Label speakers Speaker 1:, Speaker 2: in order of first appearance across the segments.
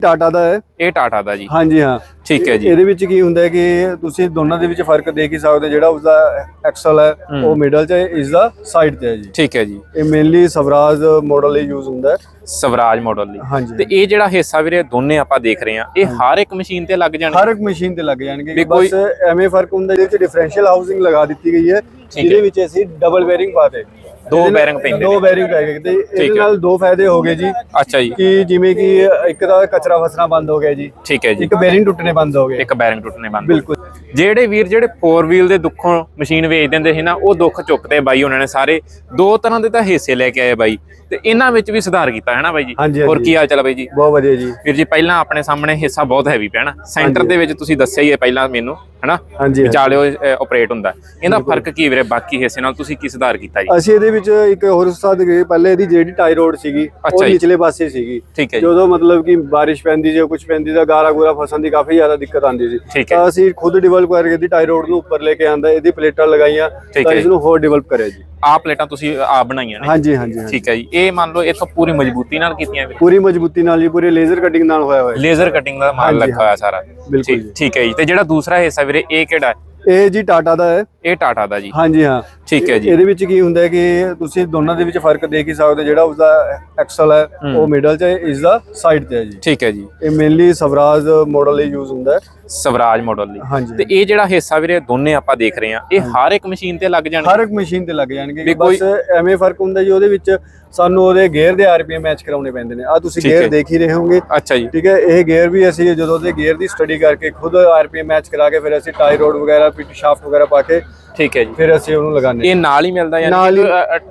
Speaker 1: ਟਾਟਾ ਦਾ ਹੈ।
Speaker 2: ਇਹ ਟਾਟਾ ਦਾ ਜੀ।
Speaker 1: ਹਾਂਜੀ ਹਾਂ।
Speaker 2: ਠੀਕ ਹੈ ਜੀ।
Speaker 1: ਇਹਦੇ ਵਿੱਚ ਕੀ ਹੁੰਦਾ ਹੈ ਕਿ ਤੁਸੀਂ ਦੋਨਾਂ ਦੇ ਵਿੱਚ ਫ਼ਰਕ ਦੇਖ ਹੀ ਸਕਦੇ ਹੋ ਜਿਹੜਾ ਉਸਦਾ ਐਕਸਲ ਹੈ ਉਹ ਮਿਡਲ 'ਚ ਹੈ ਇਸ ਦਾ ਸਾਈਡ ਤੇ ਹੈ ਜੀ।
Speaker 2: ਠੀਕ ਹੈ ਜੀ।
Speaker 1: ਇਹ ਮੇਨਲੀ ਸਵਰਾਜ ਮਾਡਲ ਲਈ ਯੂਜ਼ ਹੁੰਦਾ ਹੈ।
Speaker 2: ਸਵਰਾਜ ਮਾਡਲ ਲਈ। ਤੇ ਇਹ ਜਿਹੜਾ ਹਿੱਸਾ ਵੀਰੇ ਦੋਨੇ ਆਪਾਂ ਦੇਖ ਰਹੇ ਆ ਇਹ ਹਰ ਇੱਕ ਮਸ਼ੀਨ ਤੇ ਲੱਗ ਜਾਣਗੇ?
Speaker 1: ਹਰ ਇੱਕ ਮਸ਼ੀਨ ਤੇ ਲੱਗ ਜਾਣਗੇ। ਬਸ ਐਵੇਂ ਫ਼ਰਕ ਹੁੰਦਾ ਜਿਹਦੇ ਵਿੱਚ ਡਿਫਰੈਂਸ਼ੀਅਲ ਹਾਊਸਿੰਗ ਲਗਾ ਦਿੱਤੀ ਗਈ ਹੈ ਜਿਹਦੇ ਵਿੱਚ ਅਸੀਂ ਡਬਲ ਬੈਰਿੰਗ ਪਾਤੇ
Speaker 2: ਦੋ bearing ਪੈਂਦੇ
Speaker 1: ਦੋ ਬੈਰਿੰਗ ਪੈ ਗਏ ਤੇ ਇਹਦੇ। ਨਾਲ ਦੋ ਫਾਇਦੇ ਹੋ ਗਏ ਜੀ।
Speaker 2: ਅੱਛਾ ਜੀ।
Speaker 1: ਕਿ ਜਿਵੇਂ ਕਿ ਇੱਕ ਤਾਂ ਕਚਰਾ ਫਸਣਾ ਬੰਦ ਹੋ ਗਿਆ ਜੀ।
Speaker 2: ਠੀਕ ਹੈ ਜੀ।
Speaker 1: ਇੱਕ ਬੈਰਿੰਗ ਟੁੱਟਣੇ ਬੰਦ ਹੋ ਗਏ।
Speaker 2: ਇੱਕ ਬੈਰਿੰਗ ਟੁੱਟਣੇ ਬੰਦ
Speaker 1: ਬਿਲਕੁਲ।
Speaker 2: ਜਿਹੜੇ ਵੀਰ ਜਿਹੜੇ 4 ਵੀਲ ਦੇ ਦੁੱਖੋਂ ਮਸ਼ੀਨ ਵੇਚ ਦਿੰਦੇ ਸੀ ਨਾ ਉਹ ਦੁੱਖ ਚੁੱਕਦੇ ਬਾਈ ਉਹਨਾਂ ਨੇ ਸਾਰੇ ਦੋ ਤਰ੍ਹਾਂ ਦੇ ਤਾਂ ਹਿੱਸੇ ਲੈ ਕੇ ਆਏ ਬਾਈ। ਤੇ ਇਹਨਾਂ ਵਿੱਚ ਵੀ ਸੁਧਾਰ ਕੀਤਾ ਹੈ ਨਾ ਬਾਈ ਜੀ? ਹੋਰ। ਕੀ ਹਾਲ ਚਾਲ ਬਾਈ ਜੀ?
Speaker 1: ਬਹੁਤ ਵਧੀਆ ਜੀ।
Speaker 2: ਵੀਰ ਜੀ ਪਹਿਲਾਂ ਆਪਣੇ ਸਾਹਮਣੇ ਹਿੱਸਾ ਬਹੁਤ ਹੈਵੀ ਪਿਆ ਨਾ। ਸੈਂਟਰ ਦੇ ਵਿੱਚ ਤੁਸੀਂ ਦੱਸਿਆ ਹੀ ਹੈ ਪਹਿਲਾਂ ਮੈਨੂੰ ਹਨਾ ਵਿਚਾਲਿਓ ਆਪਰੇਟ ਹੁੰਦਾ। ਇਹਦਾ ਫ਼ਰਕ ਕੀ ਵੀਰੇ ਬਾਕੀ ਹਿੱਸੇ ਨਾਲ ਤੁਸੀਂ ਕੀ ਸੁਧਾਰ ਕੀਤਾ ਜੀ?
Speaker 1: ਅਸੀਂ ਇਹਦੇ ਵਿੱਚ ਇੱਕ ਹੋਰ ਉਸਤਾਦ ਗਏ। ਪਹਿਲੇ ਇਹਦੀ ਜਿਹੜੀ ਟਾਈ ਰੋਡ ਸੀਗੀ ਉਹ। ਨਿਚਲੇ ਪਾਸੇ ਸੀਗੀ।
Speaker 2: ਠੀਕ ਹੈ ਜੀ।
Speaker 1: ਜਦੋਂ ਮਤਲਬ ਕਿ ਬਾਰਿਸ਼ ਪੈਂਦੀ ਜੇ ਕੁਝ ਪੈਂਦੀ ਤਾਂ ਗਾਰਾ ਗੂਰਾ ਫਸਣ ਦੀ ਕਾਫੀ ਜ਼ਿਆਦਾ ਦਿੱਕਤ ਆਉਂਦੀ ਸੀ। ਤਾਂ ਅਸੀਂ ਖੁਦ ਡਿਵੈਲਪ ਕਰਕੇ ਇਹਦੀ ਟਾਈ ਰੋਡ ਨੂੰ ਉੱਪਰ ਲੈ ਕੇ ਆਂਦਾ ਇਹਦੀ ਪਲੇਟਾਂ ਲਗਾਈਆਂ
Speaker 2: ਠੀਕ
Speaker 1: ਤਾਂ
Speaker 2: ਹੈ
Speaker 1: ਇਸ ਨੂੰ ਹੋਰ ਡਿਵੈਲਪ ਕਰਿਆ ਜੀ
Speaker 2: ਆਹ ਪਲੇਟਾਂ ਤੁਸੀਂ ਆਪ ਬਣਾਈਆਂ ਨੇ
Speaker 1: ਹਾਂਜੀ ਹਾਂਜੀ ਹਾਂਜੀ।
Speaker 2: ਠੀਕ ਹੈ ਜੀ ਇਹ ਮੰਨ ਲਓ ਇਥੋਂ ਪੂਰੀ ਮਜ਼ਬੂਤੀ ਨਾਲ ਕੀਤੀਆਂ ਵੀਰੇ
Speaker 1: ਪੂਰੀ ਮਜ਼ਬੂਤੀ ਨਾਲ ਜੀ ਪੂਰੇ ਲੇਜ਼ਰ ਕਟਿੰਗ ਨਾਲ ਹੋਇਆ ਹੋਇਆ ਹੈ।
Speaker 2: ਲੇਜ਼ਰ ਕਟਿੰਗ ਦਾ ਮਾਲ
Speaker 1: ਹਾਂਜੀ,
Speaker 2: ਲੱਗਾ ਹੋਇਆ ਸਾਰਾ
Speaker 1: ਬਿਲਕੁਲ
Speaker 2: ਠੀਕ
Speaker 1: ਜੀ।
Speaker 2: ਠੀਕ ਹੈ ਜੀ ਤੇ ਜਿਹੜਾ ਦੂਸਰਾ ਹਿੱਸਾ ਵੀਰੇ ਇਹ ਕਿਹੜਾ ਹੈ?
Speaker 1: ਇਹ ਜੀ ਟਾਟਾ ਦਾ ਹੈ।
Speaker 2: ਇਹ ਟਾਟਾ ਦਾ ਜੀ।
Speaker 1: ਹਾਂਜੀ ਹਾਂ।
Speaker 2: ਠੀਕ ਹੈ ਜੀ।
Speaker 1: ਇਹਦੇ ਵਿੱਚ ਕੀ ਹੁੰਦਾ ਹੈ ਕਿ ਤੁਸੀਂ ਦੋਨਾਂ ਦੇ ਵਿੱਚ ਫ਼ਰਕ ਦੇਖ ਹੀ ਸਕਦੇ ਜਿਹੜਾ ਉਸਦਾ ਐਕਸਲ ਹੈ ਉਹ ਮਿਡਲ 'ਚ ਹੈ ਇਸ ਦਾ ਸਾਈਡ ਤੇ ਹੈ ਜੀ।
Speaker 2: ਠੀਕ ਹੈ ਜੀ।
Speaker 1: ਇਹ ਮੇਨਲੀ ਸਵਰਾਜ ਮਾਡਲ ਲਈ ਯੂਜ਼ ਹੁੰਦਾ ਹੈ।
Speaker 2: ਸਵਰਾਜ ਮਾਡਲ ਲਈ। ਤੇ ਇਹ ਜਿਹੜਾ ਹਿੱਸਾ ਵੀਰੇ ਦੋਨੇ ਆਪਾਂ ਦੇਖ ਰਹੇ ਆ ਇਹ ਹਰ ਇੱਕ ਮਸ਼ੀਨ ਤੇ ਲੱਗ ਜਾਣਗੇ?
Speaker 1: ਹਰ ਇੱਕ ਮਸ਼ੀਨ ਤੇ ਲੱਗ ਜਾਣਗੇ। ਬਸ ਐਵੇਂ ਫ਼ਰਕ ਹੁੰਦਾ ਜੀ ਉਹਦੇ ਵਿੱਚ ਸਾਨੂੰ ਉਹਦੇ ਗੇਅਰ ਦੇ ਆਰਪੀਐਮ ਮੈਚ ਕਰਾਉਣੇ ਪੈਂਦੇ ਨੇ। ਆ ਤੁਸੀਂ ਗੇਅਰ। ਦੇਖ ਹੀ ਰਹੇ ਹੋਵੋਗੇ।
Speaker 2: ਅੱਛਾ ਜੀ।
Speaker 1: ਠੀਕ ਹੈ ਇਹ ਗੇਅਰ ਵੀ ਅਸੀਂ ਜਦੋਂ ਉਹਦੇ ਗੇਅਰ ਦੀ ਸਟੱਡੀ ਕਰਕੇ ਖੁਦ ਆਰਪੀਐਮ ਮੈਚ ਕਰਾ ਕੇ ਫਿਰ ਅਸੀਂ ਟਾਈ ਰੋਡ ਵਗੈਰਾ ਪਿਟ ਸ਼ਾਫਟ ਵਗੈਰਾ ਪਾ ਕੇ
Speaker 2: ਠੀਕ ਹੈ ਜੀ।
Speaker 1: ਫਿਰ ਅਸੀਂ ਉਹਨੂੰ ਲਗਾਉਂਦੇ
Speaker 2: ਇਹ ਨਾਲ ਹੀ ਮਿਲਦਾ ਯਾਨੀ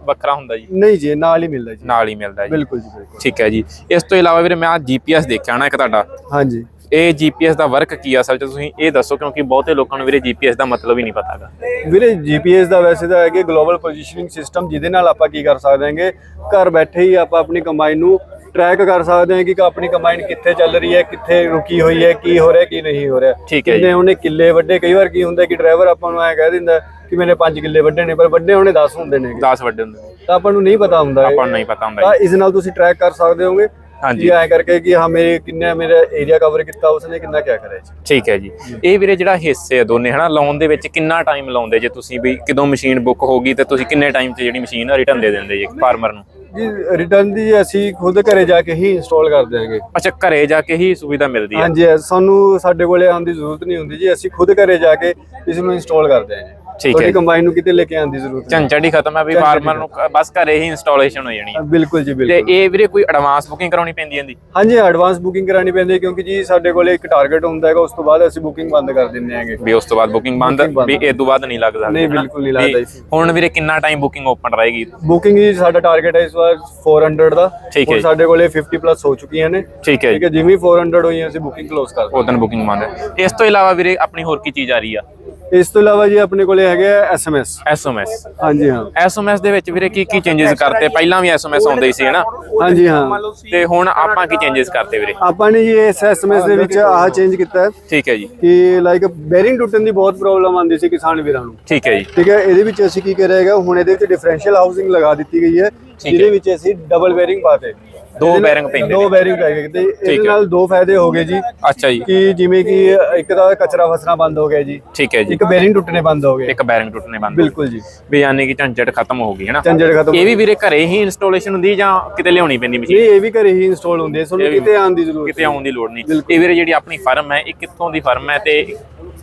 Speaker 2: ਵੱਖਰਾ ਹੁੰਦਾ ਜੀ?
Speaker 1: ਨਹੀਂ ਜੀ ਨਾਲ ਹੀ ਮਿਲਦਾ ਜੀ।
Speaker 2: ਨਾਲ ਹੀ ਮਿਲਦਾ ਜੀ।
Speaker 1: ਬਿਲਕੁਲ ਜੀ ਬਿਲਕੁਲ।
Speaker 2: ਠੀਕ ਹੈ ਜੀ। ਇਸ ਤੋਂ ਇਲਾਵਾ ਵੀਰੇ ਮੈਂ ਆ ਜੀਪੀਐਸ ਦੇਖਿਆ ਨਾ ਇੱਕ ਤੁਹਾਡਾ।
Speaker 1: ਹਾਂਜੀ।
Speaker 2: ਇਹ ਜੀਪੀਐਸ ਦਾ ਵਰਕ ਕੀ ਆ ਅਸਲ ਚ? ਤੁਸੀਂ ਇਹ ਦੱਸੋ ਕਿਉਂਕਿ ਬਹੁਤੇ ਲੋਕਾਂ ਨੂੰ ਵੀਰੇ ਜੀਪੀਐਸ ਦਾ ਮਤਲਬ ਹੀ ਨਹੀਂ ਪਤਾਗਾ
Speaker 1: ਵੀਰੇ ਜੀਪੀਐਸ ਦਾ ਵੈਸੇ ਤਾਂ ਹੈ ਕਿ ਗਲੋਬਲ ਪੋਜੀਸ਼ਨਿੰਗ ਸਿਸਟਮ ਜਿਹਦੇ ਨਾਲ ਆਪਾਂ ਕੀ ਕਰ ਸਕਦੇ ਹਾਂਗੇ? ਘਰ ਬੈਠੇ ਹੀ ਆਪਾਂ ਆਪਣੀ ਕਮਾਈ ਨੂੰ ਟਰੈਕ ਕਰ ਸਕਦੇ ਹਾਂ ਕਿ ਆਪਣੀ ਕਮਾਈ ਕਿੱਥੇ ਚੱਲ ਰਹੀ ਹੈ ਕਿੱਥੇ ਰੁਕੀ ਹੋਈ ਹੈ ਕੀ ਹੋ ਰਿਹਾ ਕੀ ਨਹੀਂ ਹੋ ਰਿਹਾ
Speaker 2: ਠੀਕ ਹੈ ਜੀ।
Speaker 1: ਉਹਨੇ ਕਿੱਲੇ ਵੱਡੇ ਕਈ ਵਾਰ ਕੀ ਹੁੰਦਾ ਕਿ ਡਰਾਈਵਰ ਆਪਾਂ ਨੂੰ ਐ ਕਹਿ ਦਿੰਦਾ ਕਿ ਮੈਨੇ 5 ਕਿੱਲੇ ਵੱਡੇ ਨੇ ਪਰ ਵੱਡੇ ਉਹਨੇ 10 ਹੁੰਦੇ ਨੇ
Speaker 2: 10 ਵੱਡੇ ਹੁੰਦੇ ਨੇ।
Speaker 1: ਤਾਂ ਆਪਾਂ ਨੂੰ ਨਹੀਂ ਪਤਾ ਹੁੰਦਾ ਇਹ।
Speaker 2: ਆਪਾਂ ਨੂੰ ਨਹੀਂ ਪਤਾ ਹੁੰਦਾ
Speaker 1: ਤਾਂ
Speaker 2: ਜੀ
Speaker 1: ਇਸ ਨਾਲ ਤੁਸੀਂ ਟਰੈਕ ਕਰ ਸਕਦੇ ਹੋਗੇ
Speaker 2: ਹਾਂਜੀ।
Speaker 1: ਜੀ ਐ ਕਰਕੇ ਕਿ ਹਾਂ ਮੇਰੇ ਕਿੰਨੇ ਮੇਰਾ ਏਰੀਆ ਕਵਰ ਕੀਤਾ ਉਸਨੇ ਕਿੰਨਾ ਕਿਆ ਕਰਿਆ ਜੀ
Speaker 2: ਠੀਕ ਹੈ ਜੀ ਇਹ ਵੀਰੇ ਜਿਹੜਾ ਹਿੱਸੇ ਆ ਦੋਨੇ ਹਨਾ ਲਾਉਣ ਦੇ ਵਿੱਚ ਕਿੰਨਾ ਟਾਈਮ ਲਾਉਂਦੇ ਜੇ ਤੁਸੀਂ ਵੀ ਕਦੋਂ ਮਸ਼ੀਨ ਬੁੱਕ ਹੋਗੀ ਤੇ ਤੁਸੀਂ ਕਿੰਨੇ ਟਾਈਮ 'ਚ ਜਿਹੜੀ ਮਸ਼ੀਨ ਰਿਟਰਨ ਦੇ ਦਿੰਦੇ ਜੀ ਫਾਰਮਰ ਨੂੰ
Speaker 1: ਜੀ ਰਿਟਰਨ ਦੀ ਅਸੀਂ ਖੁਦ ਘਰੇ ਜਾ ਕੇ ਹੀ ਇੰਸਟਾਲ ਕਰ ਦਿਆਂਗੇ।
Speaker 2: ਅੱਛਾ ਘਰੇ ਜਾ ਕੇ ਹੀ ਸੁਵਿਧਾ ਮਿਲਦੀ ਹੈ।
Speaker 1: ਹਾਂਜੀ ਸਾਨੂੰ ਸਾਡੇ ਕੋਲੇ ਆਉਣ ਦੀ ਜ਼ਰੂਰਤ ਨਹੀਂ ਹੁੰਦੀ ਜੀ ਅਸੀਂ ਖੁਦ ਘਰੇ ਜਾ ਕੇ ਇਸ ਨੂੰ ਇੰਸਟਾਲ ਕਰਦੇ ਹਾਂ ਜੀ
Speaker 2: ਠੀਕ ਹੈ।
Speaker 1: ਕੰਬਾਈਨ ਨੂੰ ਕਿਤੇ ਲੈ ਕੇ ਆਉਣ ਦੀ ਜ਼ਰੂਰਤ ਨਹੀਂ।
Speaker 2: ਝੰਝਟ ਹੀ ਖਤਮ ਹੈ ਵੀ ਫਾਰਮਰ ਨੂੰ ਬਸ ਘਰੇ ਹੀ ਇੰਸਟਾਲੇਸ਼ਨ ਹੋ ਜਾਣੀ ਹੈ।
Speaker 1: ਬਿਲਕੁਲ ਜੀ
Speaker 2: ਤੇ
Speaker 1: ਬਿਲਕੁਲ।
Speaker 2: ਇਹ ਵੀਰੇ ਕੋਈ ਐਡਵਾਂਸ ਬੁਕਿੰਗ ਕਰਾਉਣੀ ਪੈਂਦੀ ਹੈ
Speaker 1: ਹਾਂਜੀ ਐਡਵਾਂਸ ਬੁਕਿੰਗ ਕਰਾਣੀ ਪੈਂਦੀ ਹੈ ਕਿਉਂਕਿ ਜੀ ਸਾਡੇ ਕੋਲੇ ਇੱਕ ਟਾਰਗੇਟ ਹੁੰਦਾ ਹੈਗਾ ਉਸ ਤੋਂ ਬਾਅਦ ਅਸੀਂ ਬੁਕਿੰਗ ਬੰਦ ਕਰ ਦਿੰਦੇ ਹਾਂਗੇ।
Speaker 2: ਵੀ ਉਸ ਤੋਂ ਬਾਅਦ ਬੁਕਿੰਗ ਬੰਦ। ਵੀ ਇਹ ਤੋਂ ਬਾਅਦ ਨਹੀਂ ਲੱਗਦਾ
Speaker 1: ਨਹੀਂ, ਬਿਲਕੁਲ ਨਹੀਂ ਲੱਗਦਾ ਜੀ।
Speaker 2: ਹੁਣ ਵੀਰੇ ਕਿੰਨਾ ਟਾਈਮ ਬੁਕਿੰਗ ਓਪਨ ਰਹੇਗੀ?
Speaker 1: ਬੁਕਿੰਗ ਜੀ ਸਾਡਾ ਟਾਰਗੇਟ ਹੈ ਇਸ ਵਾਰ 400 ਦਾ।
Speaker 2: ਠੀਕ ਹੈ।
Speaker 1: ਸਾਡੇ ਕੋਲੇ 50 ਪਲੱਸ ਹੋ ਚੁੱਕੀਆਂ ਨੇ।
Speaker 2: ਠੀਕ ਹੈ
Speaker 1: ਠੀਕ ਹੈ ਜਿਵੇਂ 400 ਹੋਈਆਂ ਅਸੀਂ ਬੁਕਿੰਗ ਕਲੋਜ਼ ਕਰ
Speaker 2: ਉਦੋਂ ਬੁਕਿੰਗ ਬੰਦ ਹੈ। ਇਸ ਤੋਂ ਇਲਾਵਾ ਵੀਰੇ ਆਪਣੀ ਹੋਰ ਕੀ ਚੀਜ਼ ਆ ਰਹੀ ਆ?
Speaker 1: ਦਿੰਦੇ ਇਸ ਤੋਂ ਇਲਾਵਾ ਜੀ ਆਪਣੇ ਕੋਲੇ ਹੈਗੇ ਐਸਐਮਐਸ
Speaker 2: ਐਸਐਮਐਸ
Speaker 1: ਹਾਂਜੀ ਹਾਂ।
Speaker 2: ਐਸਐਮਐਸ ਦੇ ਵਿੱਚ ਵੀਰੇ ਕੀ ਕੀ ਚੇਂਜਸ ਕਰਤੇ ਪਹਿਲਾਂ ਵੀ ਐਸਐਮਐਸ ਆਉਂਦੇ ਸੀ ਹਨਾ?
Speaker 1: ਹਾਂਜੀ ਹਾਂ।
Speaker 2: ਤੇ ਹੁਣ ਆਪਾਂ ਕੀ ਚੇਂਜਸ ਕਰਤੇ ਵੀਰੇ?
Speaker 1: ਆਪਾਂ ਨੇ ਜੀ ਇਸ ਐਸਐਮਐਸ ਦੇ ਵਿੱਚ ਆਹ ਚੇਂਜ ਕੀਤਾ ਹੈ
Speaker 2: ਠੀਕ ਹੈ ਜੀ।
Speaker 1: ਕਿ ਲਾਈਕ ਬੈਰਿੰਗ ਟੁੱਟਣ ਦੀ ਬਹੁਤ ਪ੍ਰੋਬਲਮ ਆਉਂਦੀ ਸੀ ਕਿਸਾਨ ਵੀਰਾਂ ਨੂੰ।
Speaker 2: ਠੀਕ ਹੈ ਜੀ।
Speaker 1: ਠੀਕ ਹੈ ਇਹਦੇ ਵਿੱਚ ਅਸੀਂ ਕੀ ਕਰਿਆ ਹੈਗਾ ਹੁਣ ਇਹਦੇ ਵਿੱਚ ਡਿਫਰੈਂਸ਼ੀਅਲ ਹਾਊਸਿੰਗ ਲਗਾ ਦਿੱਤੀ ਗਈ ਹੈ
Speaker 2: ਹੈ।
Speaker 1: ਜਿਹਦੇ ਵਿੱਚ ਅਸੀਂ ਡਬਲ ਬੈਰਿੰਗ ਪਾਤੇ
Speaker 2: ਦੋ bearing ਪੈਂਦੇ
Speaker 1: ਦੋ। ਬੈਰਿੰਗ ਪੈ ਗਏ ਤੇ ਇਹਦੇ
Speaker 2: ਹੈ।
Speaker 1: ਨਾਲ ਦੋ ਫਾਇਦੇ ਹੋ ਗਏ ਜੀ।
Speaker 2: ਅੱਛਾ ਜੀ।
Speaker 1: ਕਿ ਜਿਵੇਂ ਕਿ ਇੱਕ ਤਾਂ ਕਚਰਾ ਫਸਣਾ ਬੰਦ ਹੋ ਗਿਆ ਜੀ।
Speaker 2: ਠੀਕ ਹੈ ਜੀ।
Speaker 1: ਇੱਕ ਬੈਰਿੰਗ ਟੁੱਟਣੇ ਬੰਦ ਹੋ ਗਏ।
Speaker 2: ਇੱਕ ਬੈਰਿੰਗ ਟੁੱਟਣੇ ਬੰਦ
Speaker 1: ਬਿਲਕੁਲ ਜੀ।
Speaker 2: ਵੀ ਯਾਨੀ ਕਿ ਝੰਝਟ ਖਤਮ ਹੋ ਗਈ ਹੈ ਨਾ?
Speaker 1: ਝੰਜਟ ਖਤਮ
Speaker 2: ਇਹ ਵੀ ਵੀਰੇ ਘਰੇ ਹੀ ਇੰਸਟਾਲੇਸ਼ਨ ਹੁੰਦੀ ਜਾਂ ਕਿਤੇ ਲਿਆਉਣੀ ਪੈਂਦੀ ਮਸ਼ੀਨ?
Speaker 1: ਨਹੀਂ ਇਹ ਵੀ ਘਰੇ ਹੀ ਇੰਸਟਾਲ ਹੁੰਦੇ ਆ ਤੁਹਾਨੂੰ ਕਿਤੇ ਆਉਣ ਦੀ ਜ਼ਰੂਰਤ
Speaker 2: ਕਿਤੇ ਆਉਣ ਦੀ ਲੋੜ ਨਹੀਂ। ਇਹ ਵੀਰੇ ਜਿਹੜੀ ਆਪਣੀ ਫਰਮ ਹੈ ਇਹ ਕਿੱਥੋਂ ਦੀ ਫਰਮ ਹੈ ਤੇ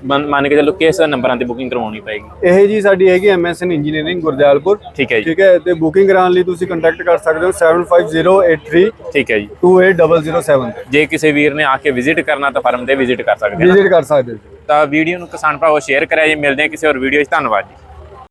Speaker 2: ਮੰਨ ਮੰਨ ਕੇ ਚੱਲੋ ਕਿਸ ਨੰਬਰਾਂ ਤੇ ਬੁਕਿੰਗ ਕਰਵਾਉਣੀ ਪਏਗੀ।
Speaker 1: ਇਹ ਜੀ ਸਾਡੀ ਹੈਗੀ ਐਮਐਸਐਨ ਇੰਜੀਨੀਅਰਿੰਗ ਗੁਰਦਿਆਲਪੁਰ।
Speaker 2: ਠੀਕ ਹੈ ਜੀ।
Speaker 1: ਠੀਕ ਹੈ ਤੇ ਬੁਕਿੰਗ ਕਰਾਉਣ ਲਈ ਤੁਸੀਂ ਕੰਟੈਕਟ ਕਰ ਸਕਦੇ ਹੋ 7508328007
Speaker 2: ਠੀਕ ਹੈ ਜੀ।
Speaker 1: ਤੇ
Speaker 2: ਜੇ ਕਿਸੇ ਵੀਰ ਨੇ ਆ ਕੇ ਵਿਜ਼ਿਟ ਕਰਨਾ ਤਾਂ ਫਰਮ ਤੇ ਵਿਜ਼ਿਟ ਕਰ ਸਕਦੇ ਆ
Speaker 1: ਵਿਜ਼ਿਟ ਕਰ ਸਕਦੇ ਹੋ
Speaker 2: ਤਾਂ ਵੀਡੀਓ ਨੂੰ ਕਿਸਾਨ ਭਰਾਵੋ ਸ਼ੇਅਰ ਕਰਿਆ ਜੀ। ਮਿਲਦੇ ਆ ਕਿਸੇ ਹੋਰ ਵੀਡੀਓ 'ਚ। ਧੰਨਵਾਦ ਜੀ।